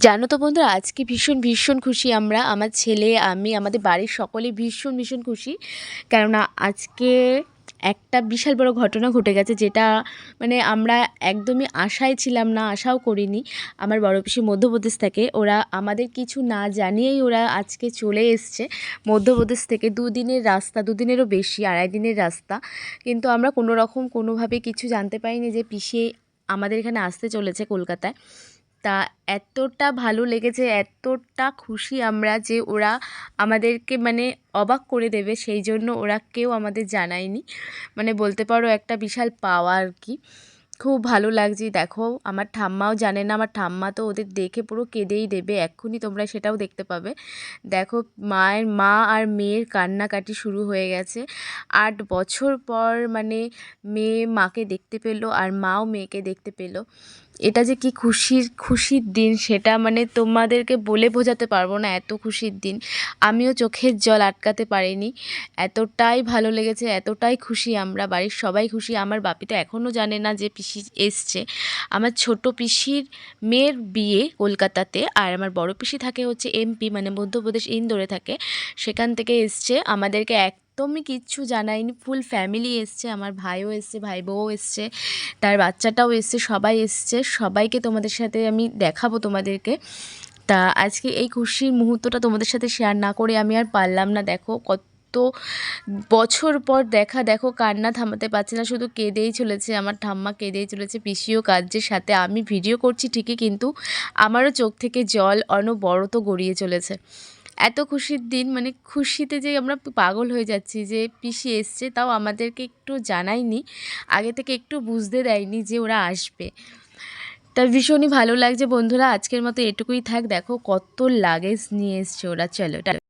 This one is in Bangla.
জানো তো বন্ধুরা, আজকে ভীষণ ভীষণ খুশি আমরা। আমার ছেলে, আমি, আমাদের বাড়ির সকলে ভীষণ ভীষণ খুশি। কেননা আজকে একটা বিশাল বড় ঘটনা ঘটে গেছে যেটা মানে আমরা একদমই আশায় ছিলাম না, আশাও করিনি। আমার বড় পিসি মধ্যপ্রদেশ থেকে, ওরা আমাদের কিছু না জানিয়েই ওরা আজকে চলে এসছে। মধ্যপ্রদেশ থেকে দুদিনের রাস্তা দুদিনেরও বেশি, আড়াই দিনের রাস্তা। কিন্তু আমরা কোনো রকম কোনোভাবে কিছু জানতে পারিনি যে পিসি আমাদের এখানে আসতে চলেছে কলকাতায়। তা এতটা ভালো লেগেছে, এতটা খুশি আমরা যে ওরা আমাদেরকে মানে অবাক করে দেবে, সেই জন্য ওরা কেউ আমাদের জানায়নি। মানে বলতে পারো একটা বিশাল পাওয়া আর কি। খুব ভালো লাগছে। দেখো, আমার ঠাম্মাও জানে না, আমার ঠাম্মা তো ওদের দেখে পুরো কেঁদেই দেবে। এক্ষুনি তোমরা সেটাও দেখতে পাবে। দেখো, মায়ের মা আর মেয়ের কান্নাকাটি শুরু হয়ে গেছে। আট বছর পর মানে মেয়ে মাকে দেখতে পেল আর মাও মেয়েকে দেখতে পেল। এটা যে কি খুশির খুশির দিন সেটা মানে তোমাদেরকে বলে বোঝাতে পারব না, এত খুশির দিন। আমিও চোখের জল আটকাতে পারিনি। এতটাই ভালো লেগেছে, এতটাই খুশি আমরা, বাড়ির সবাই খুশি। আমার বাপি তো এখনও জানে না যে পিসি এসছে। আমার ছোট পিসির মেয়ের বিয়ে কলকাতাতে আর আমার বড় পিসি থাকে হচ্ছে এমপি মানে মধ্যপ্রদেশ ইন্দোরে থাকে। সেখান থেকে এসছে। আমাদেরকে এক একদমই কিচ্ছু জানায়নি। ফুল ফ্যামিলি এসছে, আমার ভাইও এসছে ভাই বউও এসছে, তার বাচ্চাটাও এসছে, সবাই এসছে। সবাইকে তোমাদের সাথে আমি দেখাবো তোমাদেরকে। তা আজকে এই খুশির মুহূর্তটা তোমাদের সাথে শেয়ার না করে আমি আর পারলাম না। দেখো কত বছর পর দেখা, দেখো কান্না থামাতে পারছে না, শুধু কেঁদেই চলেছে, আমার ঠাম্মা কেঁদেই চলেছে, পিসিও কাজের সাথে আমি ভিডিও করছি ঠিকই, কিন্তু আমারও চোখ থেকে জল অনবরত গড়িয়ে চলেছে। এত খুশির দিন মানে খুশিতে যে আমরা পাগল হয়ে যাচ্ছি, যে পিসি এসছে তাও আমাদেরকে একটু জানায়নি, আগে থেকে একটু বুঝতে দেয়নি যে ওরা আসবে। তা ভীষণই ভালো লাগছে বন্ধুরা, আজকের মতো এটুকুই থাক, দেখো কত লাগেজ নিয়ে এসছে ওরা, চলো